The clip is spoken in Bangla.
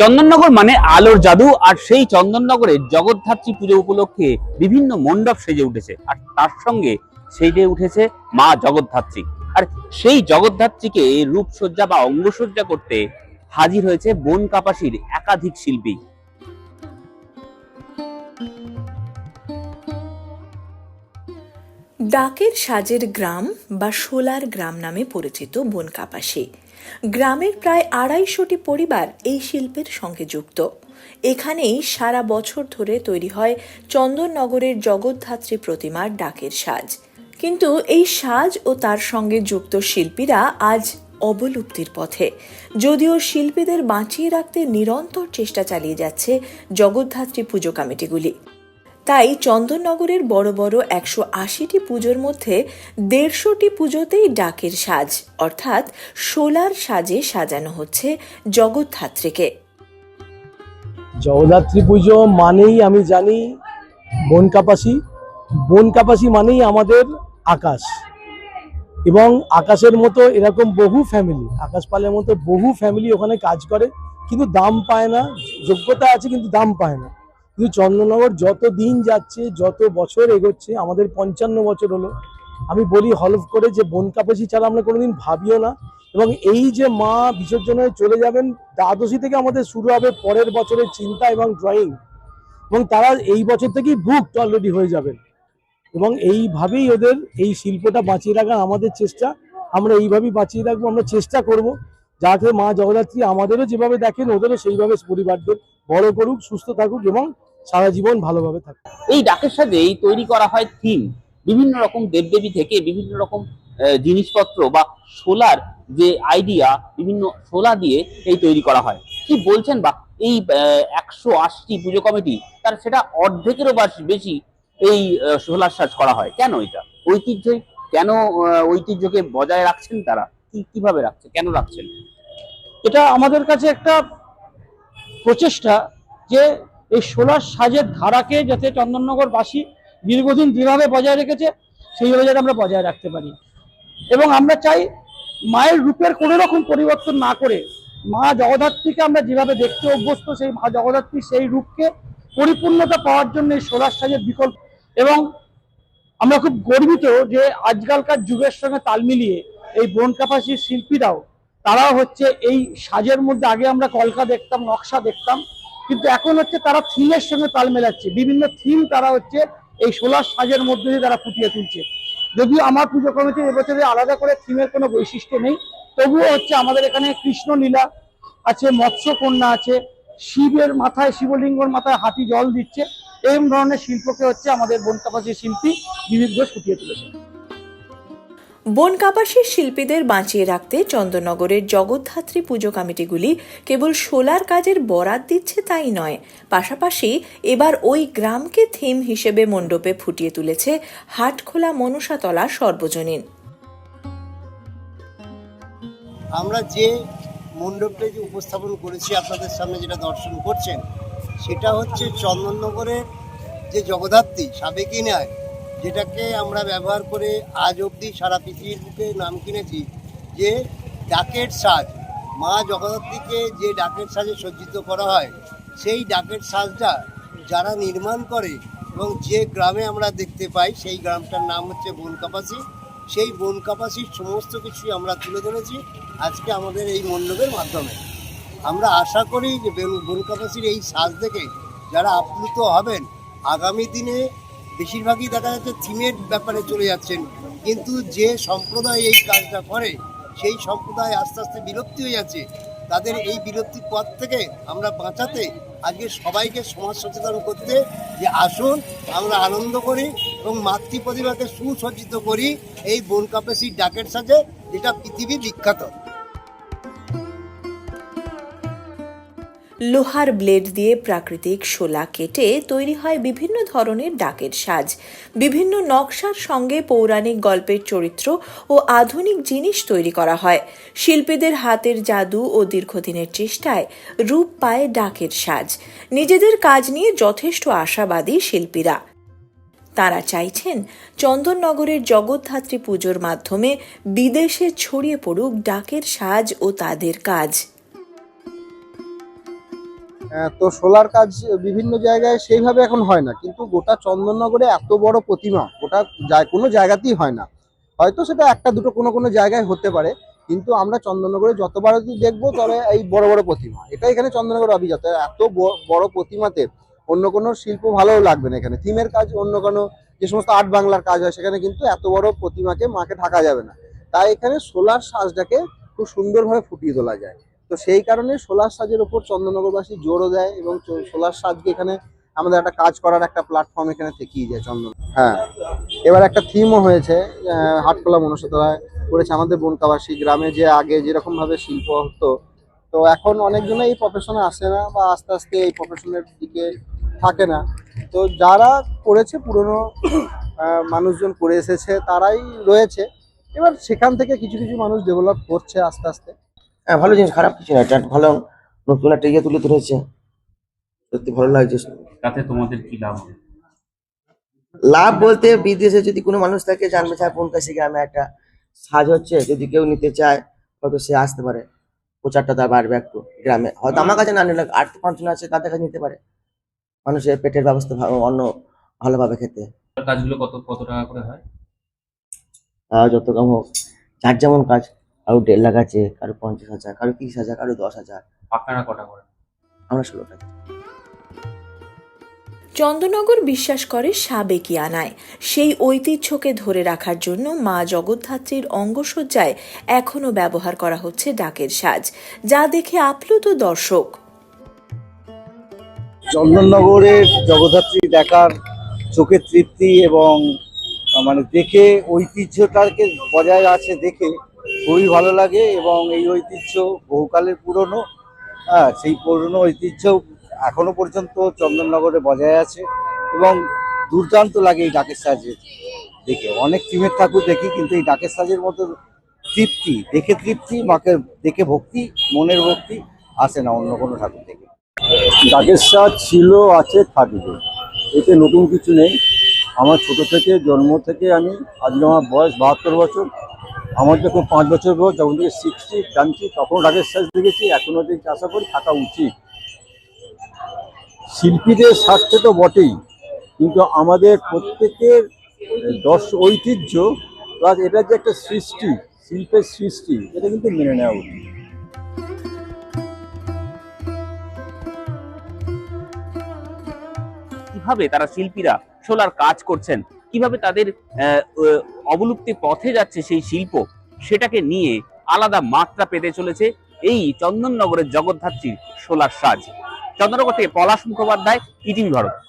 চন্দননগর মানে আলোর জাদু, আর সেই চন্দননগরে জগদ্ধাত্রী পুজো উপলক্ষে বিভিন্ন মণ্ডপ সেজে উঠেছে। আর তার সঙ্গে সেজে উঠেছে মা জগদ্ধাত্রী। আর সেই জগদ্ধাত্রীকে রূপসজ্জা বা অঙ্গসজ্জা করতে হাজির হয়েছে বন কাপাসির একাধিক শিল্পী। ডাকের সাজের গ্রাম বা সোলার গ্রাম নামে পরিচিত বনকাপাসী গ্রামের প্রায় আড়াইশোটি পরিবার এই শিল্পের সঙ্গে যুক্ত। এখানেই সারা বছর ধরে তৈরি হয় চন্দননগরের জগদ্ধাত্রী প্রতিমার ডাকের সাজ। কিন্তু এই সাজ ও তার সঙ্গে যুক্ত শিল্পীরা আজ অবলুপ্তির পথে। যদিও শিল্পীদের বাঁচিয়ে রাখতে নিরন্তর চেষ্টা চালিয়ে যাচ্ছে জগদ্ধাত্রী পুজো কমিটিগুলি। তাই চন্দননগরের বড় বড় একশো আশিটি পুজোর মধ্যে দেড়শোটি পুজোতেই ডাকের সাজ, অর্থাৎ সোলার সাজে সাজানো হচ্ছে জগদ্ধাত্রীকে। জগদ্ধাত্রী পুজো মানেই আমি জানি বন কাপাসি। বন কাপাসি মানেই আমাদের আকাশ। এবং আকাশের মতো এরকম বহু ফ্যামিলি আকাশ পালের মতো বহু ফ্যামিলি ওখানে কাজ করে, কিন্তু দাম পায় না, যোগ্যতা আছে কিন্তু দাম পায় না। কিন্তু চন্দ্রনগর যত দিন যাচ্ছে, যত বছর এগোচ্ছে, আমাদের পঞ্চান্ন বছর হলো। আমি বলি হলফ করে যে বন ছাড়া আমরা কোনোদিন ভাবিও না। এবং এই যে মা বিসর্জন হয়ে চলে যাবেন, দ্বাদশী থেকে আমাদের শুরু হবে পরের বছরের চিন্তা এবং ড্রয়িং এবং তারা এই বছর থেকেই বুকড অলরেডি হয়ে যাবেন। এবং এইভাবেই ওদের এই শিল্পটা বাঁচিয়ে রাখার আমাদের চেষ্টা। আমরা এইভাবেই বাঁচিয়ে রাখব, আমরা চেষ্টা করব। যাতে মা জগদ্ধাত্রী আমাদেরও যেভাবে দেখেন, ওদেরও সেইভাবে পরিবারদের বড় করুক, সুস্থ থাকুক এবং সারা জীবন ভালোভাবে থাকে। এই ডাকের সাথে এই তৈরি করা হয় থিম। বিভিন্ন রকম দেবদেবী থেকে বিভিন্ন রকম আহ, জিনিসপত্র বা সোলার যে আইডিয়া বিভিন্ন সোলা দিয়ে এই তৈরি করা হয়। কি বলছেন বা এই একশো আশিটি পুজো কমিটি তার সেটা অর্ধেকেরও বাস- বেশি এই সোলার সাজ করা হয়। কেন এটা? ঐতিহ্য কেন ঐতিহ্যকে বজায় রাখছেন তারা? কি কীভাবে রাখছে? কেন রাখছেন? এটা আমাদের কাছে একটা প্রচেষ্টা যে এই সোলার সাজের ধারাকে যাতে চন্দননগরবাসী দীর্ঘদিন যেভাবে বজায় রেখেছে সেইভাবে যাতে আমরা বজায় রাখতে পারি। এবং আমরা চাই মায়ের রূপের কোনো রকম পরিবর্তন না করে মা জগদ্ধাত্রীকে আমরা যেভাবে দেখতে অভ্যস্ত, সেই মা জগদ্ধাত্রী সেই রূপকে পরিপূর্ণতা পাওয়ার জন্য এই সোলার সাজের বিকল্প। এবং আমরা খুব গর্বিত যে আজকালকার যুগের সঙ্গে তাল মিলিয়ে এই বন কাপাসির শিল্পীরাও, তারাও হচ্ছে এই সাজের মধ্যে আগে আমরা কলকা দেখতাম, নকশা দেখতাম কিন্তু এখন হচ্ছে তারা থিমের সঙ্গে তাল মেলাচ্ছে। বিভিন্ন থিম তারা হচ্ছে এই সোলার সাজের মধ্যে দিয়ে তারা ফুটিয়ে তুলছে। যদিও আমার পুজো কমিটির এবছরে আলাদা করে থিমের কোনো বৈশিষ্ট্য নেই। তবুও হচ্ছে আমাদের এখানে কৃষ্ণ লীলা আছে মৎস্য কন্যা আছে, শিবের মাথায়, শিবলিঙ্গর মাথায় হাতি জল দিচ্ছে। এরকম ধরনের শিল্পকে হচ্ছে আমাদের বনকাপাসী শিল্পী বিবিধ ঘোষ ফুটিয়ে তুলেছে বনকাপাসীর শিল্পীদের বাঁচিয়ে রাখতে চন্দননগরের জগদ্ধাত্রী পুজো কমিটিগুলি কেবল সোলার কাজের বরাত দিচ্ছে তাই নয়, পাশাপাশি এবার ওই গ্রামকে থিম হিসেবে মণ্ডপে ফুটিয়ে তুলেছে হাটখোলা মনসাতলা সর্বজনীন। আমরা যে মণ্ডপটা যে উপস্থাপন করেছি আপনাদের সামনে যেটা দর্শন করছেন, সেটা হচ্ছে চন্দননগরের যে জগদ্ধাত্রী, সাবেকি নয় যেটাকে আমরা ব্যবহার করে আজ অবধি সারা পৃথিবীর বুকে নাম কিনেছি যে ডাকের সাজ। মা জগদ্ধাত্রীকে যে ডাকের সাজে সজ্জিত করা হয়, সেই ডাকের সাজটা যারা নির্মাণ করে এবং যে গ্রামে আমরা দেখতে পাই, সেই গ্রামটার নাম হচ্ছে বনকাপাসি। সেই বনকাপাসির সমস্ত কিছুই আমরা তুলে ধরেছি আজকে আমাদের এই মণ্ডপের মাধ্যমে। আমরা আশা করি যে বনকাপাসির এই সাজ দেখে যারা আপ্লুত হবেন, আগামী দিনে বেশিরভাগই দেখা যাচ্ছে থিমের ব্যাপারে চলে যাচ্ছেন। কিন্তু যে সম্প্রদায় এই কাজটা করে, সেই সম্প্রদায় আস্তে আস্তে বিলুপ্তি হয়ে যাচ্ছে। তাদের এই বিলুপ্তির পথ থেকে আমরা বাঁচাতে, আজকে সবাইকে সমাজ সচেতন করতে যে আসুন, আমরা আনন্দ করি এবং মাতৃ প্রতিভাকে সুসজ্জিত করি। এই বন কাপাসির ডাকের সাজে যেটা পৃথিবী বিখ্যাত। লোহার ব্লেড দিয়ে প্রাকৃতিক শোলা কেটে তৈরি হয় বিভিন্ন ধরনের ডাকের সাজ। বিভিন্ন নকশার সঙ্গে পৌরাণিক গল্পের চরিত্র ও আধুনিক জিনিস তৈরি করা হয়। শিল্পীদের হাতের জাদু ও দীর্ঘদিনের চেষ্টায় রূপ পায় ডাকের সাজ। নিজেদের কাজ নিয়ে যথেষ্ট আশাবাদী শিল্পীরা। তারা চাইছেন চন্দননগরের জগদ্ধাত্রী পুজোর মাধ্যমে বিদেশে ছড়িয়ে পড়ুক ডাকের সাজ ও তাদের কাজ। তো সোলার কাজ বিভিন্ন জায়গায় সেইভাবে এখন হয় না। কিন্তু গোটা চন্দননগরে এত বড় প্রতিমা, গোটা কোনো জায়গাতেই হয় না। হয়তো সেটা একটা দুটো কোনো কোনো জায়গায় হতে পারে, কিন্তু আমরা চন্দননগরে যতবার যদি দেখব তবে এই বড় বড় প্রতিমা। এটা এখানে চন্দননগর অভিজাত। এত বড় প্রতিমাতে অন্য কোনো শিল্প ভালোও লাগবে না এখানে। থিমের কাজ অন্য কোনো, যে সমস্ত আর্ট বাংলার কাজ হয়, সেখানে কিন্তু এত বড় প্রতিমাকে মাকে ঢাকা যাবে না। তাই এখানে সোলার সাজটাকে খুব সুন্দরভাবে ফুটিয়ে তোলা যায়। তো সেই কারণে সোলার সাজের উপর চন্দননগরবাসী জোরও দেয় এবং সোলার সাজকে এখানে আমাদের একটা কাজ করার একটা প্ল্যাটফর্ম এখানে থেকেই যায় চন্দন হ্যাঁ। এবার একটা থিমও হয়েছে আহ, হাটখোলা মনসতলায় করেছে আমাদের বনকাবাসী গ্রামে যে আগে যেরকম ভাবে শিল্প হতো। তো এখন অনেকজন এই প্রফেশনে আসে না বা আস্তে আস্তে এই প্রফেশনের দিকে থাকে না। তো যারা করেছে পুরনো মানুষজন করে এসেছে তারাই রয়েছে। এবার সেখান থেকে কিছু কিছু মানুষ ডেভেলপ করছে আস্তে আস্তে। হ্যাঁ ভালো জিনিস খারাপ কিছু না এটা ভালো নতুন একটা ইয়ে তুলে ধরেছে। সত্যি ভালো লাগছে। তাতে তোমাদের কি লাভ হবে? লাভ বলতে বিদেশে যদি কোনো মানুষ থাকে জানবে চায় কাছে গ্রামে একটা সাজ হচ্ছে। যদি কেউ নিতে চায় হয়তো সে আসতে পারে। প্রচারটা তার বাড়বে একটু গ্রামে। হয়তো আমার কাছে না নিলে তো পাঁচজন আছে তাদের কাছে নিতে পারে। মানুষের পেটের ব্যবস্থা অন্য ভালোভাবে খেতে। কাজগুলো কত কত টাকা করে হয়? যত কম হোক যার যেমন কাজ। কারও দেড় লাখ আছে কারও পঞ্চাশ হাজার কারও তিরিশ হাজার কারও দশ হাজার। আপনারা কটা করেন? আমরা ষোলো টাকা। চন্দননগর বিশ্বাস করে সাবেকিয়ানায়। সেই ঐতিহ্যকে ধরে রাখার জন্য মা জগদ্ধাত্রীর অঙ্গসজ্জায় এখনও ব্যবহার করা হচ্ছে ডাকের সাজ যা দেখে আপ্লুত দর্শক। চন্দননগরের জগদ্ধাত্রী দেখার চোখের তৃপ্তি এবং মানে দেখে ঐতিহ্যটাকে বজায় আছে দেখে খুবই ভালো লাগে এবং এই ঐতিহ্য বহুকালের পুরনো। হ্যাঁ সেই পুরনো ঐতিহ্য এখনও পর্যন্ত চন্দননগরে বজায় আছে এবং দুর্দান্ত লাগে এই ডাকের সাজের দেখে। অনেক থিমের ঠাকুর দেখি, কিন্তু এই ডাকের সাজের মতো তৃপ্তি, দেখে তৃপ্তি, মাকে দেখে ভক্তি, মনের ভক্তি আসে না অন্য কোনো ঠাকুর থেকে ডাকের সাজ ছিল, আছে, থাকবে। এতে নতুন কিছু নেই। আমার ছোট থেকে, জন্ম থেকে আমি, আজকে আমার বয়স বাহাত্তর বছর আমার যখন পাঁচ বছর বয়স, যখন থেকে শিখছি, জানছি, তখন ডাকের সাজ দেখেছি এখনও দেখছি, আশা করি থাকা উচিত। শিল্পীদের স্বার্থে তো বটেই, কিন্তু আমাদের প্রত্যেকের দর্শ, ঐতিহ্য, প্লাস এটা যে একটা সৃষ্টি, শিল্পের সৃষ্টি, এটা কিন্তু মেনে নেওয়া উচিত। কীভাবে তারা শিল্পীরা সোলার কাজ করছেন? কীভাবে তাদের অবলুপ্তি পথে যাচ্ছে সেই শিল্প, সেটাকে নিয়ে আলাদা মাত্রা পেতে চলেছে এই চন্দননগরের জগদ্ধাত্রীর সোলার সাজ। চন্দ্রনগর থেকে পলাশ মুখোপাধ্যায়, ইটিভি ভারত।